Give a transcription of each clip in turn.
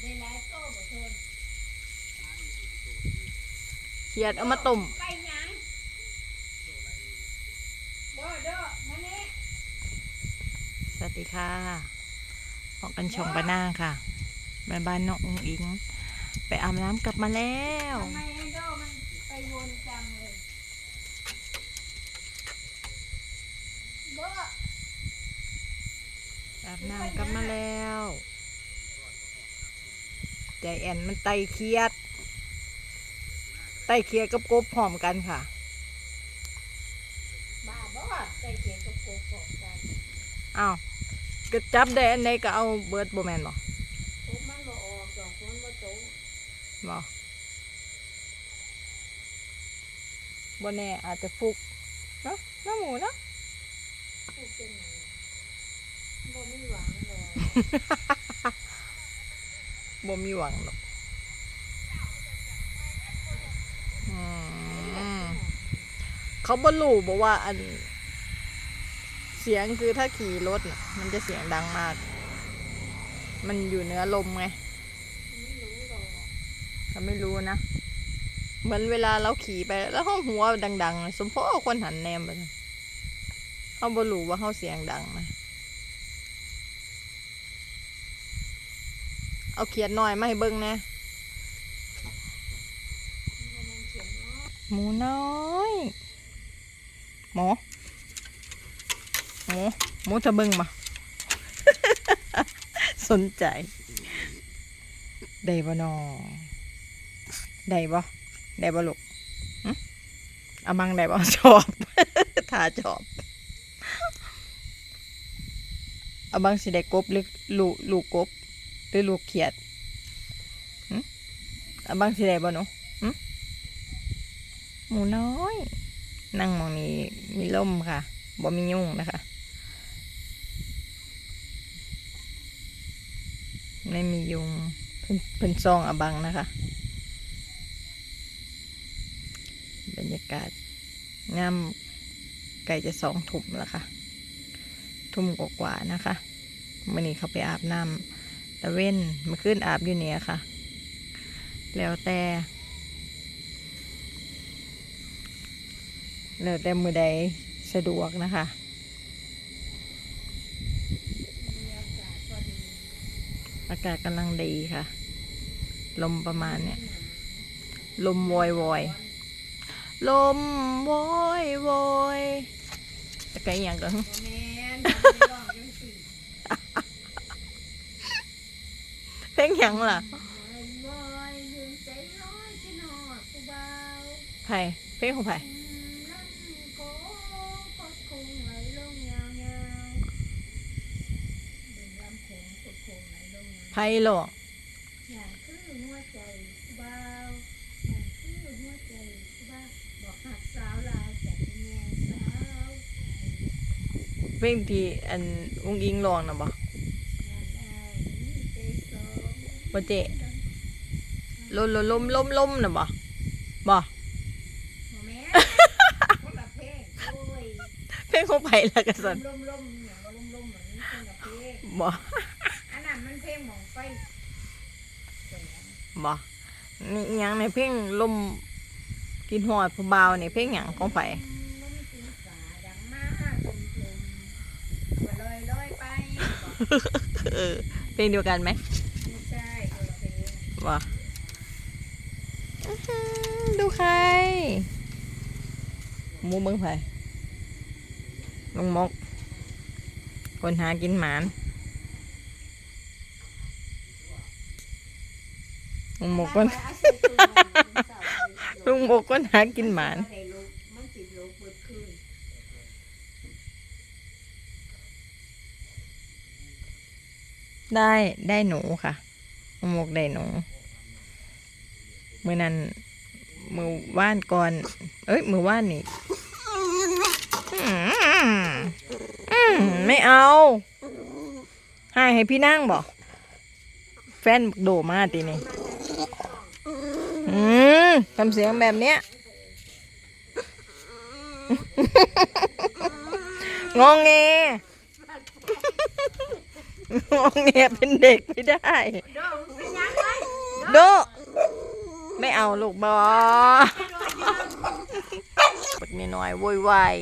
ได้หลายโตบ่ทนเขียดเอามาต้มไปหยังเด้อเด้อมานี่สวัสดีค่ะพบกันชมกันหน้าค่ะแม่บ้านน้ององอิง ไปอาบน้ำกลับมาแล้วทำไมไอ้โดมันไปวนจังเลยเด้ออาบน้ำกลับมาแล้ว ใจแอนมันไตเครียด ไตเครียดกับกบพร้อมกันค่ะบ้าบ่ใจเขียนกับโกโก้กันอ้าวก็จับได้อันใดก็เอาเบิร์ดโบแมนบ่โอ้มันบ่ออกดอกมันบ่โตบ่บ่แน่อาจจะฟุกเนาะน้าหมูเนาะพูดเป็นหยังบ่มีหวังดอก บ่มีหวังหรอกเขาบ่รู้บอกว่าอัน เสียงคือถ้าขี่รถน่ะ มันจะเสียงดังมาก มันอยู่เนื้อลมไงไม่รู้ดอกเขาไม่รู้นะ เหมือนเวลาเราขี่ไป แล้วห้องหัวดังๆ สมพอคนหันแนมไปเขาบ่รู้ว่าเขาเสียงดังนะ เอาเขียนหน่อยมาให้เบิ่งแหน่มันบ่แม่นเขียนเนาะหมูน้อยหมูหมูหมูจะเบิ่งมา สนใจ ได้บ่นอได้บ่ได้บ่ลูกเอามังได้บ่ชอบถ้าชอบเอาบังสิได้กบหรือลูกลูกกบ หรือลูกเขียดหึเอาบังสิได้บ่หนูหมูน้อย นั่งมองนี้มีล่มค่ะบ่มียุ่งนะคะ ไม่มียุงเพิ่นเพิ่นซองอะบังนะคะ บรรยากาศงามไก่จะสองทุ่มแล้วค่ะ ทุ่มกว่าๆนะคะมื่อนี้เขาไปอาบน้ำ ตะเว้นมื่อคืนอาบอยู่เนี่ยค่ะ แล้วแต่แล้วแต่มือใดสะดวกนะคะอากาศกำลังดีค่ะ ลมประมาณเนี้ยลมวอยวอยลมวอยวอยแต่ไกอย่างก็บ่แม่นบ่ได้ร้องจังซี่ เพ ลงหยังล่ะวอยวอยลืมใจร้อยที่นอดผู้บ่าวไผ่เพลงของไผ่ไหลลงยาวๆเดินลำโขงก็คงไหลลงยาวไผ่หรอกเพลงที่อันอุ้งอิงร้องนะบ่นได้มีเตสอง บ่เจลมลมลมลมลมนะบ่บ่บ่แม่คนละเพลงโอ้ยเพลงของไผ่ละกันสันลมลมๆอย่างว่าลมลมๆเหมือนคนละเพลงบ่อันนั้นมันเพลงหมองไฟแสงบ่นี่อิหยังในเพลงลมกินหอดผู้บ่าวนี่เพลงหยังของไผ่ลมตีฝ่าดังมาทุ่มทุ่มว่าลอยลอยไปบอกเออเพลงเดียวกันไหม ไม่ใช่คนละเพล งบ่อื้อหือดูใครหมูเบิ้งไผ่ลงมก คนหากินหมานลุงหมกคนไปเอาใส่ตู้นอนเสาร์ลุงหมกคนหากินหมานได้ลูกมันสิลูกเบิดคืนได้ได้หนูค่ะลุง หมกได้หนูมือนั้นมือว่านก่อน เอ้ยมือว่านนี่ไม่เอาให้ให้พี่นั่งบอกแฟนโดมาตีนี่ทำเสียงแบบเนี้ยงงเง งอแงเป็นเด็กไม่ได้ โด ไม่เอาลูกบอบักนี่น้อยโวยวาย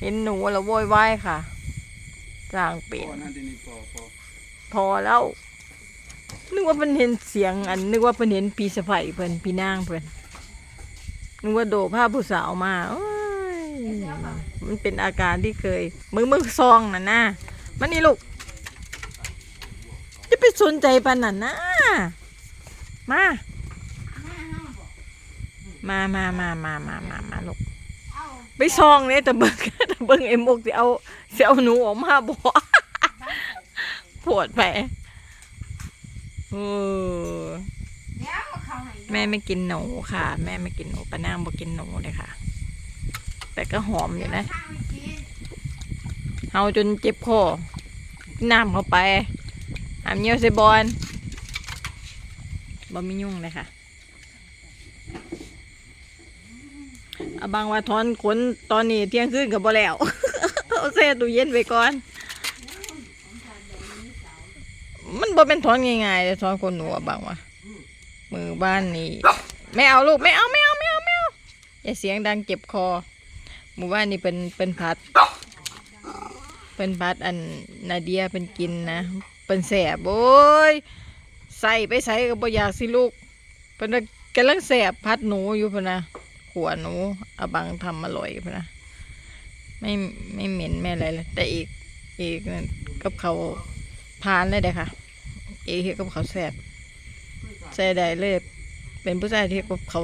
เห็นหนูแล้วโวยวายค่ะสร้างเป็พนอนั่นทีนี้พอแล้ว นึกว่าเพิ่นเห็นเสียงอัน นึกว่าเพิ่นเห็นปีสะใภ้เพิ่นปีนางเพิ่นนึกว่าโดภาผู้สาวมามันเป็นอาการที่เคย มือมือซองน่ะนะมันนี่ลูก ไปสนใจปานนั้นนะมา มามามามามามามาลูกไปซองเนี่ยแต่เบิ่งแต่เบิ่งไอ้มุกสิเอาสิเอาหนูออกมาบ่ปวดไปเออเดี๋ยวเขาให้แม่ไม่กินหนูค่ะ แม่ไม่กินหนูป้านางบ่กินหนูเลยค่ะ แต่ก็หอมอยู่นะเฮาจนเจ็บคอน้ำเข้าไป น้ำเยี่ยวใส่บอลบ่มียุ่งเลยค่ะเอาบางว่าถอนขนตอนนี้เที่ยงคืนกับบ่แล้วเอาแช่ตู้เย็นไว้ก่อน มันบ่เป็นถอนง่ายๆเลยถอนคนหนูอะบางว่ามือบ้านนี่ไม่เอาลูกไม่เอาไม่เอาไม่เอาไม่เอาอย่าเสียงดังเจ็บคอหมู่บ้านนี่เป็นเป็นพัดเป็นพัดอันนาเดียเป็นกินนะ เป็นแสบโอ้ยใส่ไปใส่ก็บ่อยากสิลูกเป็นว่ากำลังแสบพัดหนูอยู่พนะขัวหนูอาบังทำอร่อยพนะไม่ไม่เหม็นไม่อะไรเลยแต่อีกอีกนั่นกับเขาพานเลยเด้ค่ะเอกเฮ็ดกับเขาแสบใส่ได้เลย เป็นผู้ชายที่กับเขา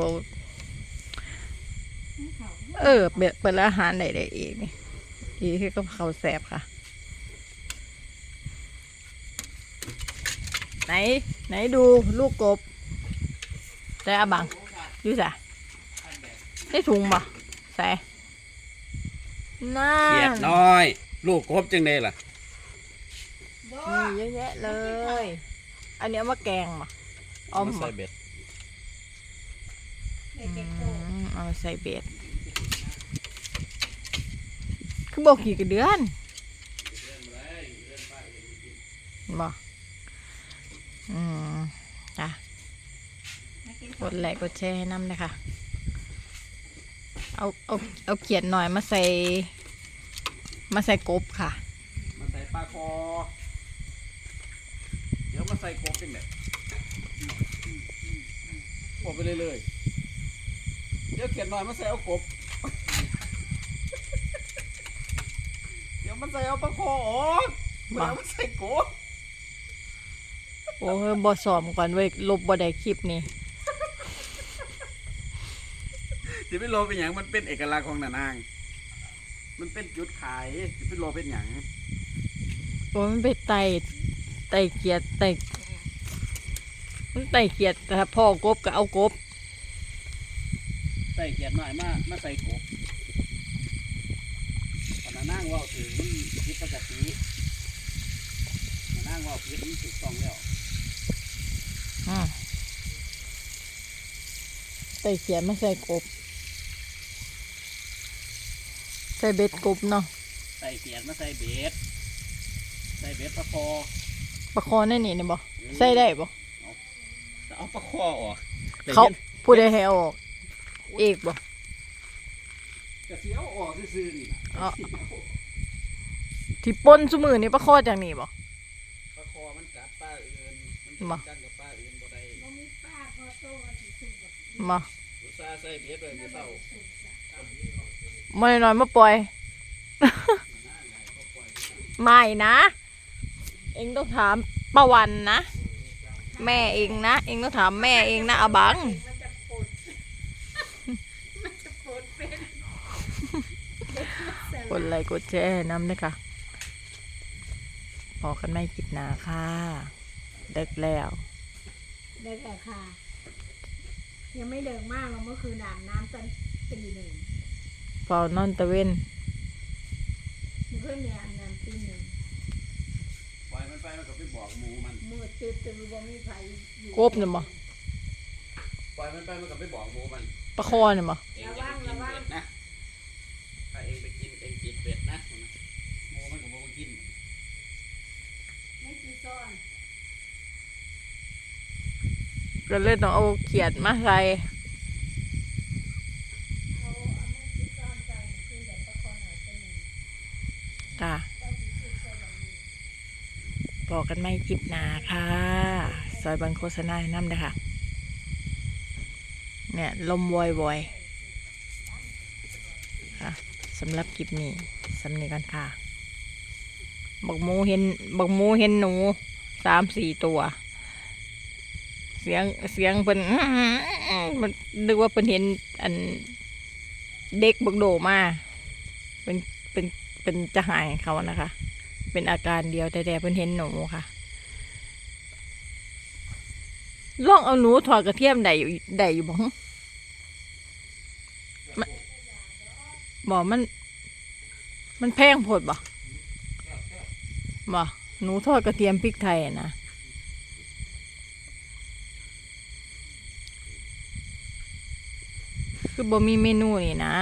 เออเปิดเปิดร้านอาหารได้ได้เอกนี่อีคือกับเขาแสบค่ะ ไหน ไหนดูลูกกบแต่อาบังอยู่ใส่ได้ถุงบ่ใส่น่าเขียดน้อย ลูกครบจังเลยล่ะโดมีเยอะแยะเลย อันนี้เอามาแกงบ่ออมมาบ่ใส่เบ็ดเด็กอืเก็บโตมเอามาใส่เบ็ดคือบอกกี่กระเดือนบ่ อืมจ้ะมากินกดไลค์กดแชร์ให้น้ำนะคะเอาเอาเอาเขียนหน่อยมาใส่ มาใส่กบค่ะ มาใส่ปลาคอ เดี๋ยวมาใส่กบจังเลยบอกไปเลยเลยๆเดี๋ยวเขียนหน่อยมาใส่เอากบ เดี๋ยวมันใส่เอาปลาคอออกเดี๋ยวมันใส่กบ โอ้ยบอสอมก่อนเว้ยลบบอได้คลิปนี้จะเป็นโลเป็นอย่างมันเป็นเอกลักษณ์ของนานาง มันเป็นจุดขายจะเป็นโลเป็นอย่างโอ้ยมันไปไต่ไต่เกียดไต่มันไต่เกียดแต่ถ้าพ่อกบก็เอากบใส่เกียรติหน่อยมามาใส่กบตอนนั้นนั่งเว่าถึงมันคิดปกติมานั่งเว่าผิดมันถูกต้องแล้ว อืมไต่เกียดมาใส่กบ ใส่เบ็ดกบเนาะ ใส่เกียรติมาใส่เบ็ด ใส่เบ็ดปลาคอประคอแน่นี่นี่บ่ใส่ได้บ่เอาปลาคอออกเขาผู้ใดให้เอาออกเอกบ่จะเสียวออกซื่อๆนี่นะอ๋อที่ปล้นซุมือนี่ประคอจากนี่บ่ปลาคอมันกัดปลาอื่นมันบ่กันกับปลาอื่น มาอุตส่าห์ใส่เบ็ดเลยไม่เศร้าไม่น้อยมาปล่อย ไม่นะ เองต้องถามประวันนะ แม่เองนะ เองต้องถามแม่เองนะอาบังมันจะปวดมันจะปวดเป็นกดไลค์กดแชร์ให้น้ำด้วยค่ะพอกันไม่กิดหนาค่ะเด็กแล้วได้แต่ค่ะ ยังไม่เดิงมากเราเมื่อคืนอาบน้ำตอนตีหนึ่งเฝ้านอนตะเวนเมื่อคืนเนี่ยอาบน้ำตีหนึ่งปล่อยมันไปมันก็ไปบอกหมูมัน มืดตื่นตื่นบ่มีไฟอยู่กบเนี่ยบ่ปล่อยมันไปมันก็ไปบอกหมูมัน ประคอเนี่ยบ่เองอย่าไปกินเบ็ดนะถ้าเองไปกินเองกินเบ็ดนะหมูมันก็บอกว่ากิน ซ่อน ก็เลยต้องเอาเขียดมาใส่เอาเอาแม่ที่ซ่อนใส่คืออย่างตะคอนหน่อยเป็นหนึ่งจ้ะเจ้าบอกกันไม่คลิปนาค่ะ ซอยบันโฆษณาห้น้ำเลยค่ะเนี่ยลมวอยวอยค่ะสำหรับคลิปนี้สำนีกันค่ะ บักมูเห็นบักมูเห็นหนูสามสี่ตัว สียงเสียงเป็นมันนึกว่าเป็นเห็นอันเด็กบักโดมา เป็นเป็นเป็นจะหายเขานะคะ เป็นอาการเดียวแต่แต่เพิ่นเห็นหนูค่ะลองเอาหนูถอดกระเทียมได้อยู่ได้อยู่บ่ฮะมันบอกมัน มันแพงโพดบ่บ่หนูทอดกระเทียมพริกไทยนะ คือบ่มีเมนูนี่นะ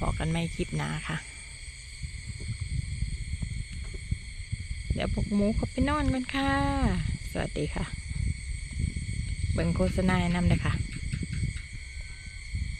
บอกกันไม่คลิปหนาค่ะ เดี๋ยวพวกหมูเขาไปนอนกันค่ะ สวัสดีค่ะ เบิ่งโฆษณาแนะนำเลยค่ะ